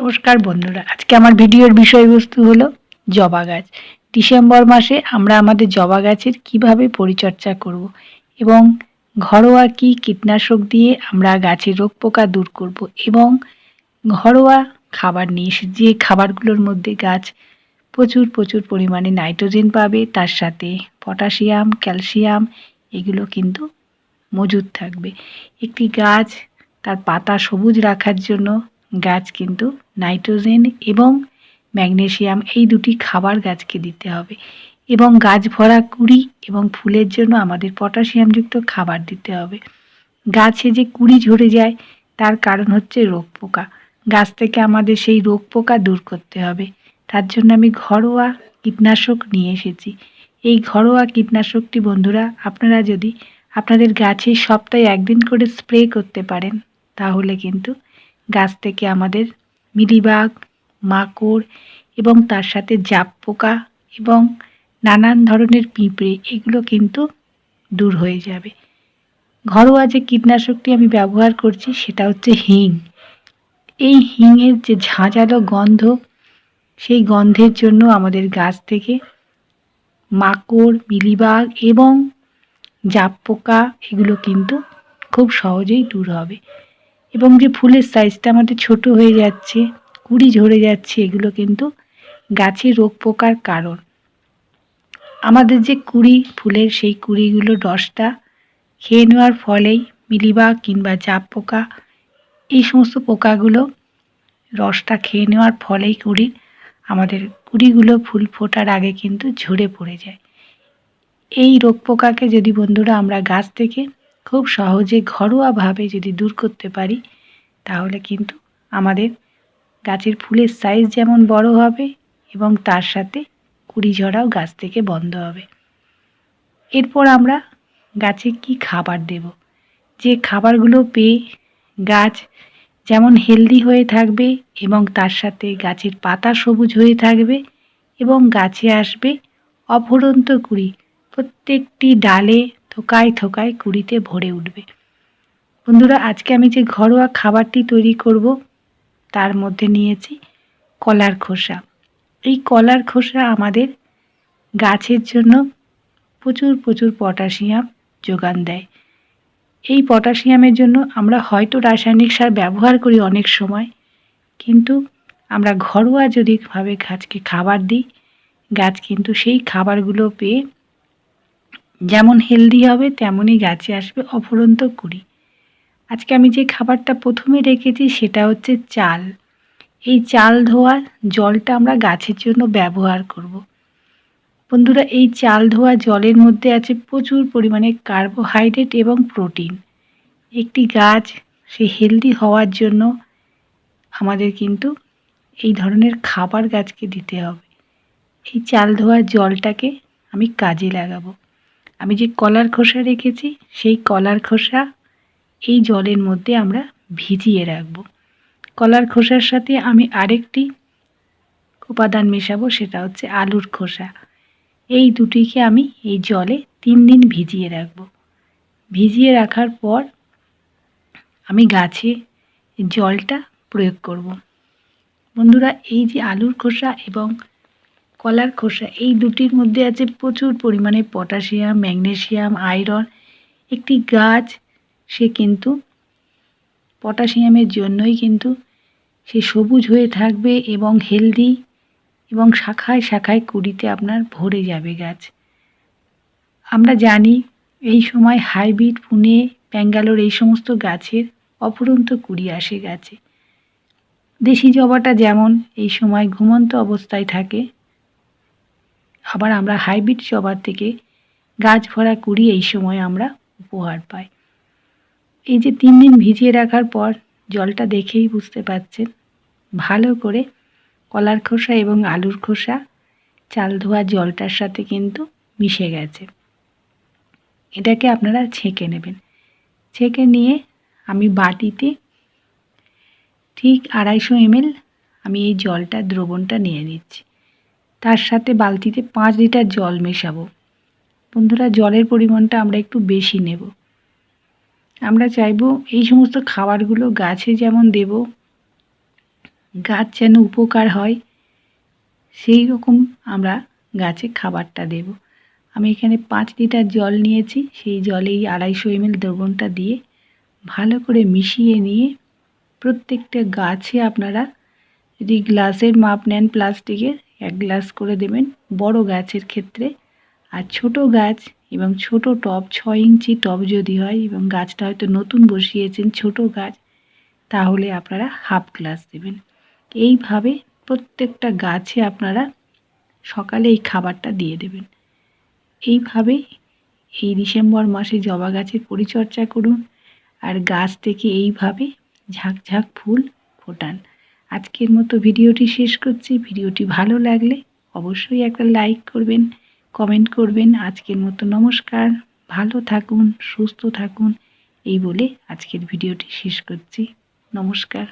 নমস্কার বন্ধুরা। আজকে আমার ভিডিওর বিষয়বস্তু হলো জবা গাছ। ডিসেম্বর মাসে আমরা আমাদের জবা গাছের কীভাবে পরিচর্যা করব এবং ঘরোয়া কি কীটনাশক দিয়ে আমরা গাছের রোগ পোকা দূর করব এবং ঘরোয়া খাবার নিয়ে যে খাবারগুলোর মধ্যে গাছ প্রচুর প্রচুর পরিমাণে নাইট্রোজেন পাবে, তার সাথে পটাশিয়াম, ক্যালসিয়াম, এগুলো কিন্তু মজুদ থাকবে। একটি গাছ তার পাতা সবুজ রাখার জন্য গাছ কিন্তু নাইট্রোজেন এবং ম্যাগনেসিয়াম এই দুটি খাবার গাছকে দিতে হবে। এবং গাছ ভরা কুড়ি এবং ফুলের জন্য আমাদের পটাশিয়ামযুক্ত খাবার দিতে হবে। গাছে যে কুড়ি ঝরে যায়, তার কারণ হচ্ছে রোগ পোকা। গাছ থেকে আমাদের সেই রোগ পোকা দূর করতে হবে। তার জন্য আমি ঘরোয়া কীটনাশক নিয়ে এসেছি। এই ঘরোয়া কীটনাশকটি বন্ধুরা, আপনারা যদি আপনাদের গাছে সপ্তাহে একদিন করে স্প্রে করতে পারেন, তাহলে কিন্তু গাছ থেকে আমাদের মিলিবাগ, মাকড় এবং তার সাথে জাপ পোকা এবং নানান ধরনের পিঁপড়ে এগুলো কিন্তু দূর হয়ে যাবে। ঘরোয়া যে কীটনাশকটি আমি ব্যবহার করছি সেটা হচ্ছে হিং। এই হিংয়ের যে ঝাঁঝালো গন্ধ, সেই গন্ধের জন্য আমাদের গাছ থেকে মাকড়, মিলিবাগ এবং জাপ পোকা এগুলো কিন্তু খুব সহজেই দূর হবে। এবং যে ফুলের সাইজটা আমাদের ছোট হয়ে যাচ্ছে, কুড়ি ঝরে যাচ্ছে, এগুলো কিন্তু গাছের রোগ পোকার কারণ। আমাদের যে কুড়ি ফুলের সেই কুড়িগুলো রসটা খেয়ে নেওয়ার ফলেই মিলিবাগ কিংবা জাপ পোকা, এই সমস্ত পোকাগুলো রসটা খেয়ে নেওয়ার ফলেই কুড়ির আমাদের কুড়িগুলো ফুল ফোটার আগে কিন্তু ঝরে পড়ে যায়। এই রোগ পোকাকে যদি বন্ধুরা আমরা গাছ থেকে খুব সহজে ঘরোয়াভাবে যদি দূর করতে পারি, তাহলে কিন্তু আমাদের গাছের ফুলের সাইজ যেমন বড় হবে এবং তার সাথে কুড়ি ঝরাও গাছ থেকে বন্ধ হবে। এরপর আমরা গাছে কি খাবার দেব? যে খাবারগুলো পেয়ে গাছ যেমন হেলদি হয়ে থাকবে এবং তার সাথে গাছের পাতা সবুজ হয়ে থাকবে এবং গাছে আসবে অফুরন্ত কুড়ি। প্রত্যেকটি ডালে থোকায় থোকায় কুড়িতে ভরে উঠবে। বন্ধুরা, আজকে আমি যে ঘরোয়া খাবারটি তৈরি করব, তার মধ্যে নিয়েছি কলার খোসা। এই কলার খোসা আমাদের গাছের জন্য প্রচুর প্রচুর পটাশিয়াম যোগান দেয়। এই পটাশিয়ামের জন্য আমরা হয়তো রাসায়নিক সার ব্যবহার করি অনেক সময়, কিন্তু আমরা ঘরোয়া যদি ভাবে গাছকে খাবার দিই, গাছ কিন্তু সেই খাবারগুলো পেয়ে যেমন হেলদি হবে, তেমনই গাছে আসবে অফুরন্ত কুড়ি। আজকে আমি যে খাবারটা প্রথমে রেখেছি সেটা হচ্ছে চাল। এই চাল ধোয়া জলটা আমরা গাছের জন্য ব্যবহার করব। বন্ধুরা, এই চাল ধোয়া জলের মধ্যে আছে প্রচুর পরিমাণে কার্বোহাইড্রেট এবং প্রোটিন একটি গাছ, সে হেলদি হওয়ার জন্য আমাদের কিন্তু এই ধরনের খাবার গাছকে দিতে হবে। এই চাল ধোয়া জলটাকে আমি কাজে লাগাবো। আমি যে কলার খোসা রেখেছি, সেই কলার খোসা এই জলের মধ্যে আমরা ভিজিয়ে রাখব। কলার খোসার সাথে আমি আরেকটি উপাদান মেশাবো, সেটা হচ্ছে আলুর খোসা। এই দুটিকে আমি এই জলে তিন দিন ভিজিয়ে রাখব। ভিজিয়ে রাখার পর আমি গাছে জলটা প্রয়োগ করব। বন্ধুরা, এই যে আলুর খোসা এবং কলার খোসা, এই দুটির মধ্যে আছে প্রচুর পরিমাণে পটাশিয়াম, ম্যাগনেশিয়াম, আয়রন। একটি গাছ, সে কিন্তু পটাশিয়ামের জন্যই কিন্তু সে সবুজ হয়ে থাকবে এবং হেলদি এবং শাখায় শাখায় কুড়িতে আপনার ভরে যাবে গাছ। আমরা জানি এই সময় হাইব্রিড পুনে, ব্যাঙ্গালোর এই সমস্ত গাছের অফুরন্ত কুড়ি আসে গাছে। দেশি জবাটা যেমন এই সময় ঘুমন্ত অবস্থায় থাকে আবার আমরা হাইব্রিড জবার থেকে গাছ ভরা কুড়ি এই সময় আমরা উপহার পাই। এই যে তিন দিন ভিজিয়ে রাখার পর জলটা দেখেই বুঝতে পাচ্ছেন ভালো করে কলার খোসা এবং আলুর খোসা, চাল ধোয়া জলটার সাথে কিন্তু মিশে গেছে। এটাকে আপনারা ছেঁকে নেবেন। ছেঁকে নিয়ে আমি বাটিতে ঠিক আড়াইশো এমএল আমি এই জলটা, দ্রবণটা নিয়ে নিচ্ছি। তার সাথে বালতিতে পাঁচ লিটার জল মেশাবো। বন্ধুরা, জলের পরিমাণটা আমরা একটু বেশি নেব। আমরা চাইব এই সমস্ত খাবারগুলো গাছে যেমন দেব, গাছ যেন উপকার হয়, সেই রকম আমরা গাছে খাবারটা দেব। আমি এখানে পাঁচ লিটার জল নিয়েছি, সেই জলে এই আড়াইশো এমএল দ্রবণটা দিয়ে ভালো করে মিশিয়ে নিয়ে প্রত্যেকটা গাছে আপনারা যদি গ্লাসের মাপ নেন প্লাস্টিকের এক গ্লাস করে দেবেন বড় গাছের ক্ষেত্রে। আর ছোট গাছ এবং ছোট টব, ছয় ইঞ্চি টব যদি হয় এবং গাছটা হয়তো নতুন বসিয়েছেন ছোট গাছ, তাহলে আপনারা হাফ গ্লাস দেবেন। এইভাবে প্রত্যেকটা গাছে আপনারা সকালে এই খাবারটা দিয়ে দেবেন। এইভাবে এই ডিসেম্বর মাসে জবা গাছের পরিচর্যা করুন। আর গাছ থেকে এইভাবে ঝাঁকঝাঁক ফুল ফোটান। আজকের মতো ভিডিওটি শেষ করছি। ভিডিওটি ভালো লাগলে অবশ্যই একটা লাইক করবেন, কমেন্ট করবেন। আজকের মতো নমস্কার। ভালো থাকুন, সুস্থ থাকুন। এই বলে আজকের ভিডিওটি শেষ করছি। নমস্কার।